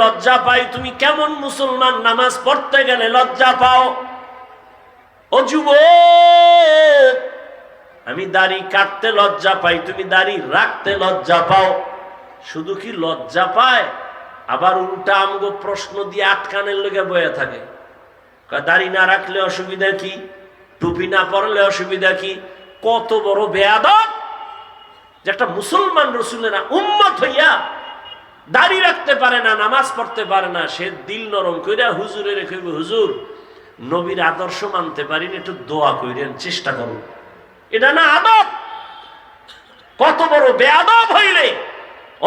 লজ্জা পাই, তুমি কেমন মুসলমান? নামাজ পড়তে গেলে লজ্জা পাও? ও যুব আমি দাড়ি কাটতে লজ্জা পাই, তুমি দাড়ি রাখতে লজ্জা পাও। শুধু কি লজ্জা পায়? আবার উল্টা আমগো প্রশ্ন দিয়ে আটকানের লেগে বয়ে থাকে। দাড়ি না রাখলে অসুবিধা কি? টুপি না পরলে অসুবিধা কি? কত বড় বেয়াদব যে একটা মুসলমান রসুলেরা উম্মত হইয়া দাড়ি রাখতে পারে না নামাজ পড়তে পারে না সে দিল নরম কইরা হুজুরে রেখে হুজুর নবীর আদর্শ মানতে পারি না, একটু দোয়া কইরেন চেষ্টা করুন। এটা না আদব? কত বড় বেআদব হইলে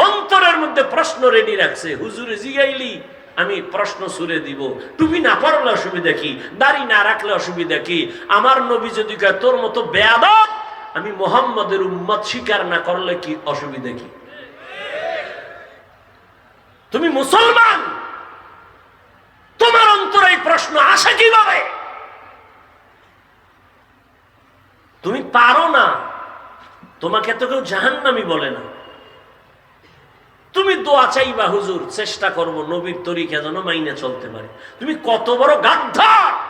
অন্তরের মধ্যে প্রশ্ন রেডি রাখছে হুজুরে জিগাইলি আমি প্রশ্ন সুরে দিব। টুপি না পড়লে অসুবিধা কি? দাড়ি না রাখলে অসুবিধা কি? আমার নবী যদি তোর মতো বেয়াদব আমি মোহাম্মদের উম্মত স্বীকার না করলে কি অসুবিধা কি? তুমি মুসলমান? তোমার অন্তরে এই প্রশ্ন আসে কীভাবে? তুমি পারো না। তোমাকে তো কেউ জাহান্নামি বলে না। তুমি দোয়া চাইবা, হুজুর, চেষ্টা করব নবীর তরিকা যেন মাইনে চলতে পারে। তুমি কত বড় গাদ্ধা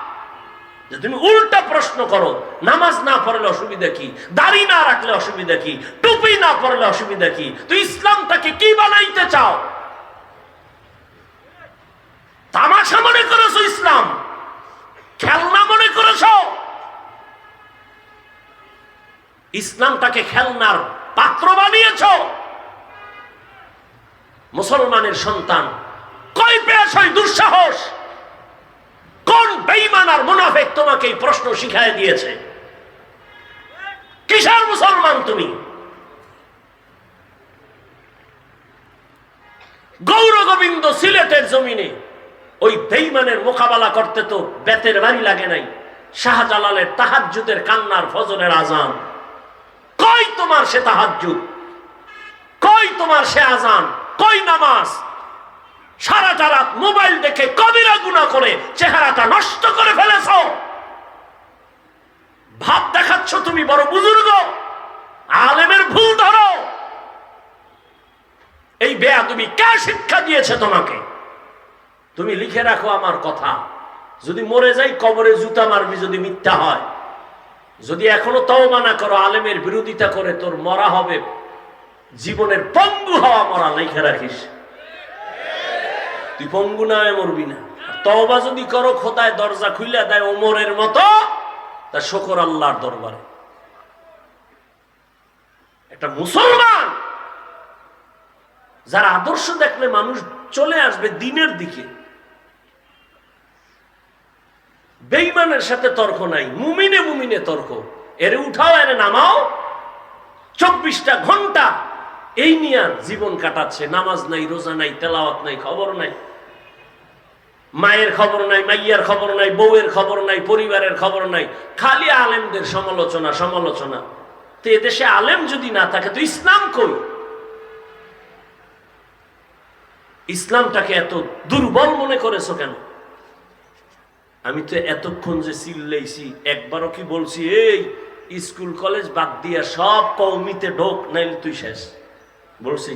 যে তুমি উল্টা প্রশ্ন করো, নামাজ না পড়লে অসুবিধা কি? দাড়ি না রাখলে অসুবিধা কি? টুপি না পড়লে অসুবিধা কি? তুই ইসলামটাকে কি বানাইতে চাও? তামাশা মনে করেছ ইসলাম? খেলনা মনে করেছ? ইসলামটাকে খেলনার পাত্র বানিয়েছ? মুসলমানের সন্তান কই পেয়েছ দুঃসাহস? কোন বেইমান আর মুনাফেক তোমাকে এই প্রশ্ন শিখাই দিয়েছে? কিসের মুসলমান তুমি? গৌর গোবিন্দ সিলেটের জমিনে ওই বেইমানের মোকাবেলা করতে তো বেতের বাড়ি লাগে নাই, শাহজালালের তাহাজ্জুদের কান্নার ফজরের আজান কই তোমার সে তাহাজ্জুদ? কই তোমার সে আজান কই নামাজ? সারাটা রাত মোবাইল দেখে কবিরা গুণা করে, চেহারাটা নষ্ট করে ফেলেছ। ভাব দেখাচ্ছ তুমি বড় বুজুর্গ, আলেমের ভুল ধরো। এই বেয়া তুমি কে শিক্ষা দিয়েছে তোমাকে? তুমি লিখে রাখো আমার কথা। যদি মরে যাই, কবরে জুতা মারবি যদি মিথ্যা হয়। যদি এখনও তওবা না করো, আলেমের বিরোধিতা করে তোর মরা হবে। জীবনের পঙ্গু হওয়া মরা, লিখে রাখিস। তুই পঙ্গু না মরবি না। তওবা যদি করো, খোদায় দরজা খুইলা দেয় ওমরের মতো, তা শকর আল্লাহর দরবারে। একটা মুসলমান, যার আদর্শ দেখলে মানুষ চলে আসবে দিনের দিকে। বেইমানের সাথে তর্ক নাই, মুমিনে মুমিনে তর্ক। এরে উঠাও, এরে নামাও। চব্বিশটা ঘণ্টা এই নিয়ে জীবন কাটাচ্ছে। নামাজ নাই, রোজা নাই, তেলাওয়াত নাই, খবর নাই। মায়ের খবর নাই, মাইয়ার খবর নাই, বউয়ের খবর নাই, পরিবারের খবর নাই। খালি আলেমদের সমালোচনা সমালোচনা। তো এদেশে আলেম যদি না থাকে, তো ইসলাম কই? ইসলামটাকে এত দুর্বল মনে করেছ কেন? আমি তো এতক্ষণ যে চিল্লাইছি একবারও কি বলছি, এই, স্কুল, কলেজ বাদ দিয়া সব কৌমিতে ঢোক, নাইলে তুই শেষ। বলছি,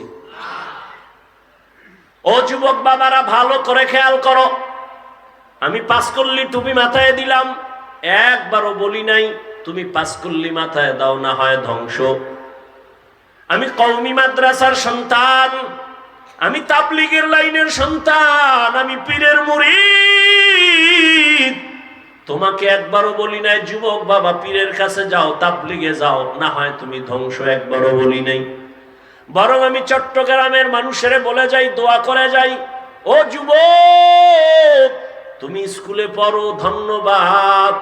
ও যুবক বাবারা, ভালো করে খেয়াল করো। আমি পাস করলি তুমি মাথায় দিলাম, একবারও বলি নাই, তুমি পাস করলি মাথায় দাও না, হয় ধ্বংস। আমি কৌমি মাদ্রাসার সন্তান, আমি তাবলিগের লাইনের সন্তান, আমি পীরের মুরিদ তোমাকে একবারও বলি নাই, যুবক বাবা, পীরের কাছে যাও, তাবলিগে যাও, না হয় তুমি ধ্বংস একবারও বলি নাই। বরং আমি চট্টগ্রামের মানুষের বলে যাই, দোয়া করে যাই। ও যুবক, তুমি স্কুলে পড়ো, ধন্যবাদ।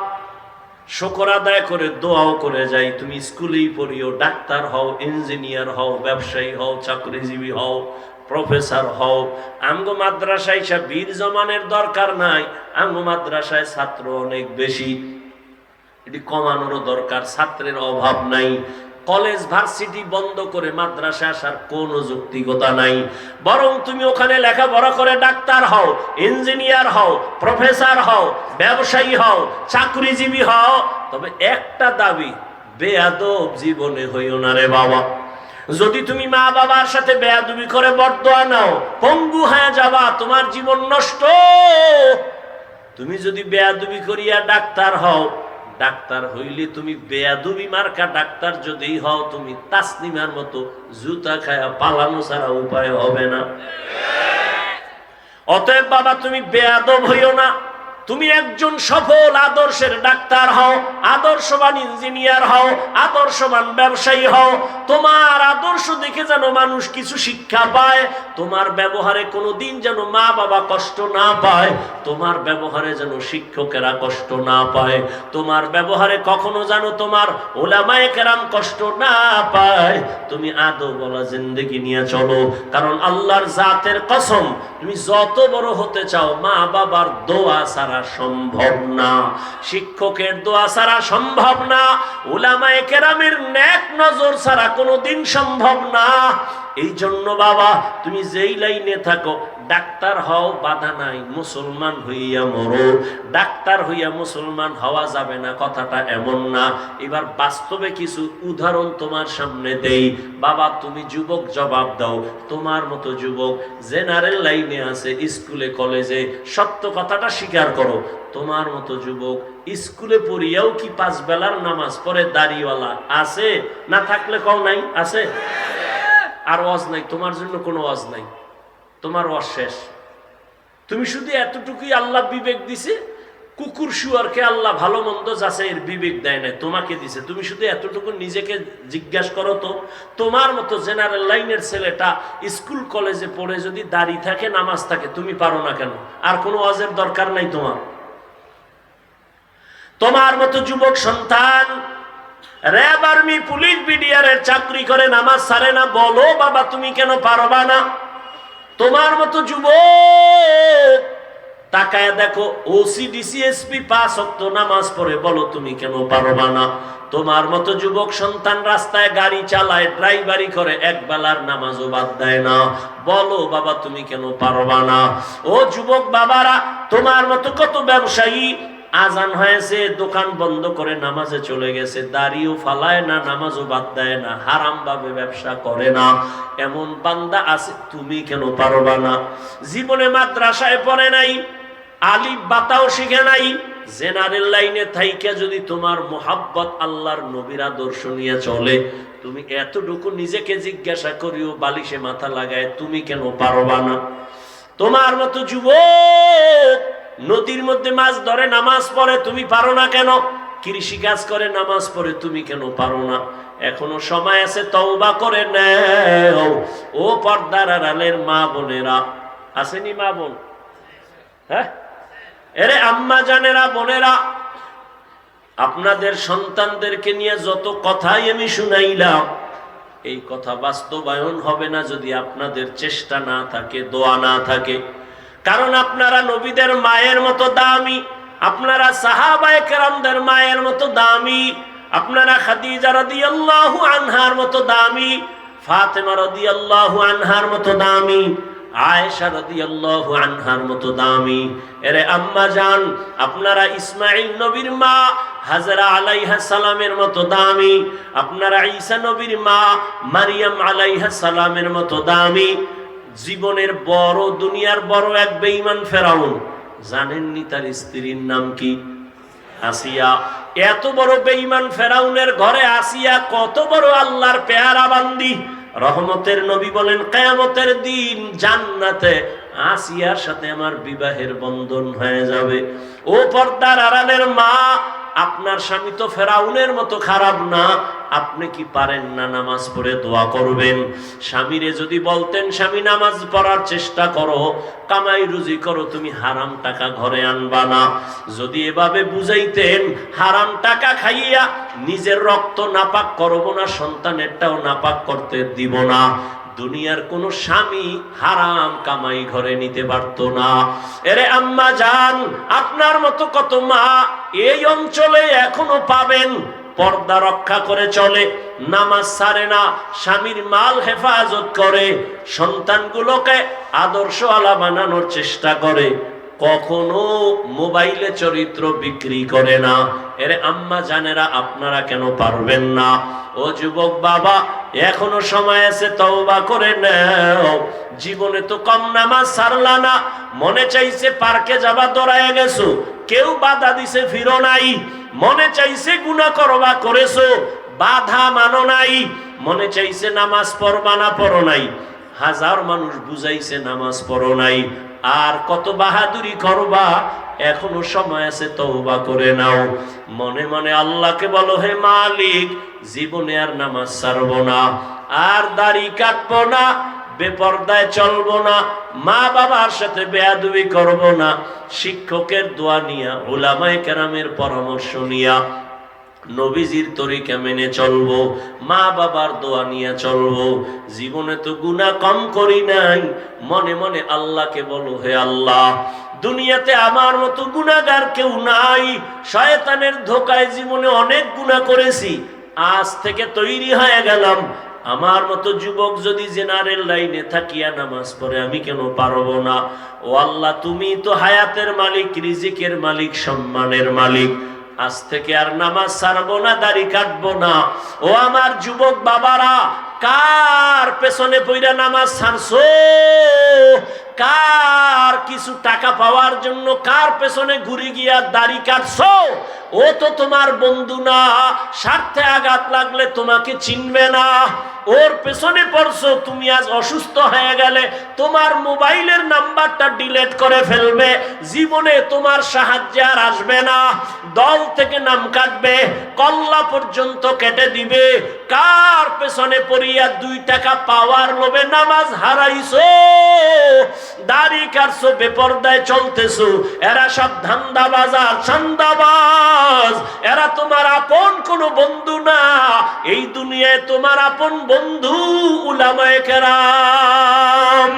শকর আদায় করে দোয়াও করে যাই। তুমি স্কুলেই পড়িও, ডাক্তার হও, ইঞ্জিনিয়ার হও, ব্যবসায়ী হও, চাকরিজীবী হও প্রফেসর হও। আমগো মাদ্রাসায় সব বীর জমানের দরকার নাই, আমগো মাদ্রাসায় ছাত্র অনেক বেশি। এটি কমানোরও দরকার, ছাত্রের অভাব নাই। কলেজ, ভার্সিটি বন্ধ করে মাদ্রাসা আসার কোন যৌক্তিকতা নাই। বরং তুমি ওখানে লেখাপড়া করে ডাক্তার হও, ইঞ্জিনিয়ার হও, প্রফেসর হও, ব্যবসায়ী হও, চাকরিজীবী হও। তবে একটা দাবি, বেয়াদব জীবনে হইও না রে বাবা। যদি তুমি মা বাবার সাথে বেয়াদুবি করে বরদোয়া নাও, পঙ্গু হয়ে যাবা, তোমার জীবন নষ্ট। তুমি যদি বেয়াদুবি করিয়া ডাক্তার হও, ডাক্তার হইলে তুমি বেয়াদুবি মার্কা ডাক্তার যদি হও, তুমি তাসনিমার মতো জুতা খায়া পালানো ছাড়া উপায় হবে না। অতএব বাবা, তুমি বেয়াদব হইও না। তুমি একজন সফল আদর্শের ডাক্তার হও, আদর্শবান ইঞ্জিনিয়ার হও, আদর্শবান ব্যবসায়ী হও। তোমার আদর্শ দেখে যেন মানুষ কিছু শিক্ষা পায়, তোমার ব্যবহারে কোনো দিন যেন মা বাবা কষ্ট না পায়, তোমার ব্যবহারে যেন শিক্ষকেরা কষ্ট না পায়, তোমার ব্যবহারে কখনো যেন তোমার ওলামায় কেরাম কষ্ট না পায়। তুমি আদৌ বলা জিন্দগি নিয়ে চলো, কারণ আল্লাহর জাতের কসম, তুমি যত বড় হতে চাও মা বাবার দোয়া ছাড়া সম্ভব না। শিক্ষকের দোয়া ছাড়া সম্ভব না। উলামায়ে কেরামের ন্যাক নজর ছাড়া কোনো দিন সম্ভব না। এই জন্য বাবা, তুমি যেই লাইনে থাকো, ডাক্তার হও, বাধা নাই, মুসলমান হইয়া মরো। ডাক্তার হইয়া মুসলমান হওয়া যাবে না, কথাটা এমন না। এবার বাস্তবে কিছু উদাহরণ তোমার সামনে দেই। বাবা, তুমি যুবক জবাব দাও। তোমার মতো যুবক জেনারেল লাইনে আছে, স্কুলে, কলেজে, সত্য কথাটা স্বীকার করো। তোমার মতো যুবক স্কুলে পড়িয়াও কি পাঁচ বেলার নামাজ পড়ে দাড়িওয়ালা আছে? না থাকলে কও নাই, আছে? আর ওয়াজ নাই, তোমার জন্য কোনো ওয়াজ নাই। তোমার ওয়াজ শেষ। তুমি শুধু এতটুকুই আল্লাহ বিবেক দিছে, কুকুর শুয়ারকে আল্লাহ ভালো মন্দ যাচ্ছে এর বিবেক দেয় নাই, তোমাকে দিছে। তুমি শুধু এতটুকু নিজেকে জিজ্ঞাসা করো তো, তোমার মতো জেনারেল লাইনের ছেলেটা স্কুল কলেজে পড়ে যদি দাড়ি থাকে, নামাজ থাকে, তুমি পারো না কেন? আর কোনো ওয়াজের দরকার নাই তোমার। তোমার মতো যুবক সন্তান র্যাব আর্মি, পুলিশ বিডিআরের চাকরি করে, নামাজ সারে না। বলো, বাবা, তুমি কেন পারবা না? তোমার মতো যুবক! তাকায় দেখো ওসি ডিসিএসপি পাঁচ অক্ত নামাজ পড়ে। বলো, তুমি কেন পারবা না? তোমার মতো যুবক সন্তান রাস্তায় গাড়ি চালায়, ড্রাইভারি করে, এক বেলার নামাজও বাদ দেয় না। বলো, বাবা, তুমি কেন পারবা না? ও যুবক বাবারা, তোমার মতো কত ব্যবসায়ী আজান হয়েছে, দোকান বন্ধ করে নামাজে চলে গেছে। দাড়িও ফালায় না, নামাজও বাদ দেয় না হারাম ভাবে ব্যবসা করে না। এমন বান্দা আছে, তুমি কেন পারবা না? জীবনে মাদ্রাসায় পড়ে নাই, আলিফ বাতাও শিখে নাই, জেনারেল লাইনে থাইকে যদি তোমার মোহাব্বত আল্লাহর নবীর আদর্শ নিয়ে চলে, তুমি এতটুকু নিজেকে জিজ্ঞাসা করিও, বালিশে মাথা লাগায়, তুমি কেন পারবা না? তোমার মতো যুবক নদীর মধ্যে মাছ ধরে, নামাজ পড়ে, তুমি পারো না কেন? কৃষি কাজ করে, নামাজ পড়ে, তুমি কেন পারো না? এখনও সময় আছে, তওবা করে নেও। ও পর্দার আড়ালের মা বোনেরা, আসেনি মা বোন? হ্যাঁ? এরে আম্মা জানেরা, বোনেরা, আপনাদের সন্তানদেরকে নিয়ে যত কথাই আমি শুনাইলাম, এই কথা বাস্তবায়ন হবে না যদি আপনাদের চেষ্টা না থাকে, দোয়া না থাকে। কারণ আপনারা নবীদের মায়ের মতো দামি, আপনারা সাহাবায়ে কেরামদের মায়ের মতো দামি, আপনারা খাদিজা রাদিয়াল্লাহু আনহার মতো দামি, ফাতেমা রাদিয়াল্লাহু আনহার মতো দামি, আয়েশা রাদিয়াল্লাহু আনহার মতো দামি। এরে আম্মা জান, আপনারা ইসমাইল নবীর মা, হাজরা আলাইহা সালামের মতো দামি, আপনারা ঈসা নবীর মা, মারিয়াম আলাইহা সালামের মতো দামি জীবনের বড়, দুনিয়ার বড় এক বেঈমান ফেরাউন। জানেননি তার স্ত্রীর নাম কি? আসিয়া। এত বড় বেঈমান ফেরাউনের ঘরে আসিয়া কত বড় আল্লাহর পেয়ারা বান্দি। রহমতের নবী বলেন, কেয়ামতের দিন জান্নাতে আসিয়ার সাথে আমার বিবাহের বন্ধন হয়ে যাবে। ও পর্দার আড়ালের মা আপনার স্বামী তো ফেরাউনের মতো খারাপ না। আপনি কি পারেন না নামাজ পড়ে দোয়া করবেন? স্বামীরে যদি বলতেন, স্বামী, নামাজ পড়ার চেষ্টা করো, কামাই রুজি করো, তুমি হারাম টাকা ঘরে আনবা না। যদি এভাবে বুঝাইতেন, হারাম টাকা খাইয়া নিজের রক্ত নাপাক করব না, সন্তানেরটাও নাপাক করতে দিব না। দুনিয়ার কোন স্বামী হারাম কামাই ঘরে নিতে পারত না। এরে আম্মা যান আপনার মতো কত মা এই অঞ্চলে এখনও পাবেন? পর্দা রক্ষা করে চলে, নামাজ সারে না, স্বামীর মাল হেফাজত করে, সন্তানগুলোকে আদর্শ আলা বানানোর চেষ্টা করে। কখনো মোবাইলে চরিত্র বিক্রি করে না। এর আম্মা জানেরা, আপনারা কেন পারবেন না? ও যুবক বাবা, এখনও সময় আছে, তওবা করে নাও। জীবনে তো কম নামাজ সারলা না। মনে চাইছে পার্কে যাবা দৌড়ায় গেছো। কেউ বাধা দিছে, ফিরো নাই। মনে চাইছে গুনাহ করবা, করেছ। বাধা মানো নাই। মনে চাইছে নামাজ পড়বা না, পড়ো নাই। হাজার মানুষ বুঝাইছে, নামাজ পড়ো নাই। আর কত বাহাদুরি করবা? এখনও সময় আছে, তওবা করে নাও। মনে মনে আল্লাহকে বলো, হে মালিক, জীবনে আর নামাজ ছাড়বো না, আর দাড়ি কাটব না, বেপর্দায় চলবো না মা বাবার সাথে বেয়াদুবি করব না, শিক্ষকের দোয়া নিয়া ওলামায় কেরামের পরামর্শ নিয়া নবীজির তরিকা মেনে চলবো, মা বাবার দোয়া নিয়ে চলবো। জীবনে তো গুনাহ কম করি নাই, মনে মনে আল্লাহকে বলো, হে আল্লাহ, দুনিয়াতে আমার মতো গুনাহগার কেউ নাই। শয়তানের ধোকায় জীবনে অনেক গুনাহ করেছি, আজ থেকে তৈরি হয়ে গেলাম। আমার মতো যুবক যদি জেনারেল লাইনে থাকিয়া নামাজ পড়ে, আমি কেন পারব না? ও আল্লাহ, তুমি তো হায়াতের মালিক, রিজিকের মালিক, সম্মানের মালিক। আজ থেকে আর নামাজ ছাড়বো না, দাড়ি কাটবো না। ও আমার যুবক বাবারা, কার পেছনে পইরা নামাজ ছাড়ছো? কার কিছু টাকা পাওয়ার জন্য কার পেছনে ঘুরে গিয়া দাড়ি কাটছো? ও তো তোমার বন্ধু না, স্বার্থে আঘাত লাগলে তোমাকে চিনবে না। ওর পেছনে পড়ছো, তুমি আজ অসুস্থ হয়ে গেলে তোমার মোবাইলের নাম্বারটা ডিলেট করে ফেলবে। জীবনে তোমার সাহায্যে আর আসবে না। দল থেকে নাম কাটবে, কল্লা পর্যন্ত কেটে দিবে। কার পেছনে পড়িয়া দুই টাকা পাওয়ার লোভে নামাজ হারাইছো? দাড়ি কাটছো, বেপর্দায় চলতেছো। এরা সব ধান্দা বাজার চান্দাবাজ। এরা তোমার আপন কোনো বন্ধু না। এই দুনিয়ায় তোমার আপন বন্ধু উলামায়ে কেরাম।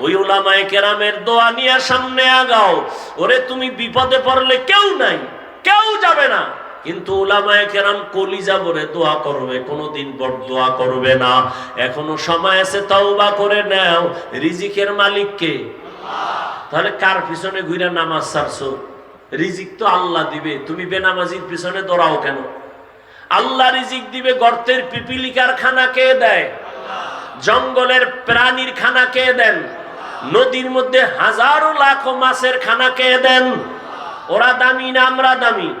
ওই ওলামায়ে কেরামের দোয়া নিয়ে সামনে আগাও। ওরে, তুমি বিপদে পড়লে কেউ নাই, কেউ যাবে না। কিন্তু ওলামায়ে কেরাম কলিজা ভরে দোয়া করবে, কোনোদিন বড় দোয়া করবে না। এখনও সময় আছে, তওবা করে নাও। রিজিকের মালিক কে তাহলে কার পিছনে ঘুরে নামাজ ছাড়ছো? রিজিক তো আল্লাহ দিবে। তুমি বেনামাজির পিছনে দৌড়াও কেন? আল্লাহ রিজিক দিবে গর্তের পিপিলিকার খানা কে দেয়? জঙ্গলের প্রাণীর খানা কে দেন? নদীর মধ্যে হাজারো লাখো মাছের খানা কে দেন? ওরা দামি না আমরা দামি?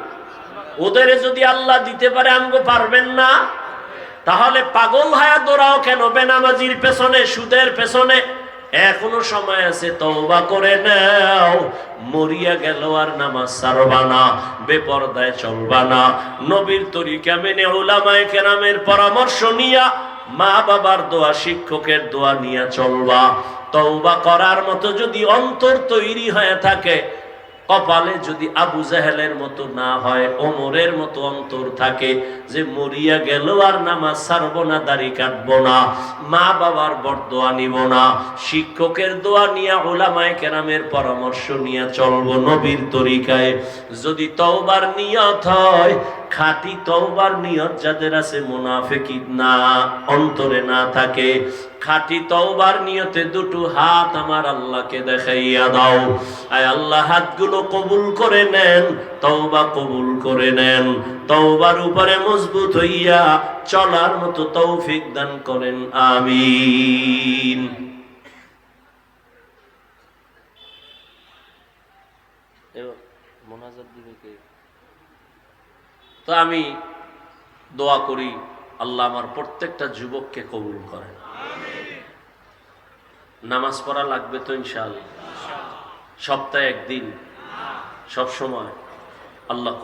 ওদের যদি আল্লাহ দিতে পারে, আমগো পারবেন না? তাহলে পাগল হায়া দৌড়াও কেন? বেনামাজির পেছনে, সুদের পেছনে। এখনও সময় আছে, তওবা করে নাও। মরিয়া গেল আর নামাজ সারবা না, বেপরদায় চলবা না। নবীর তরিকা মেনে ওলামায় কেরামের পরামর্শ নিয়া মা বাবার দোয়া, শিক্ষকের দোয়া নিয়া চলবা। তওবা করার মতো যদি অন্তর তৈরি হয়ে থাকে কপালে যদি আবু জাহেলের মতো না হয়, ওমরের মতো অন্তর থাকে, যে মরিয়া গেল আর নামাজ ছাড়বো না, দাড়ি কাটবো না, মা বাবার বরদোয়া নিব না, শিক্ষকের দোয়া নিয়া ওলামায় কেরামের পরামর্শ নিয়ে চলবো নবীর তরিকায়। যদি তওবার নিয়ত হয়, খাঁটি তওবার নিয়ত যাদের আছে মুনাফেকি না, অন্তরে না থাকে খাঁটি তওবার নিয়তে দুটো হাত আমার আল্লাহকে দেখাইয়া দাও। আয় আল্লাহ, হাতগুলো কবুল করে নেন, তওবা কবুল করে নেন। তওবার উপরে মজবুত হইয়া চলার মতো তৌফিক দান করেন, আমিন। তো আমি দোয়া করি, আল্লাহ আমার প্রত্যেকটা যুবককে কবুল করেন। নামাজ পড়া লাগবে তো ইনশাআল্লাহ। সপ্তাহে একদিন। সব সময়। আল্লাহ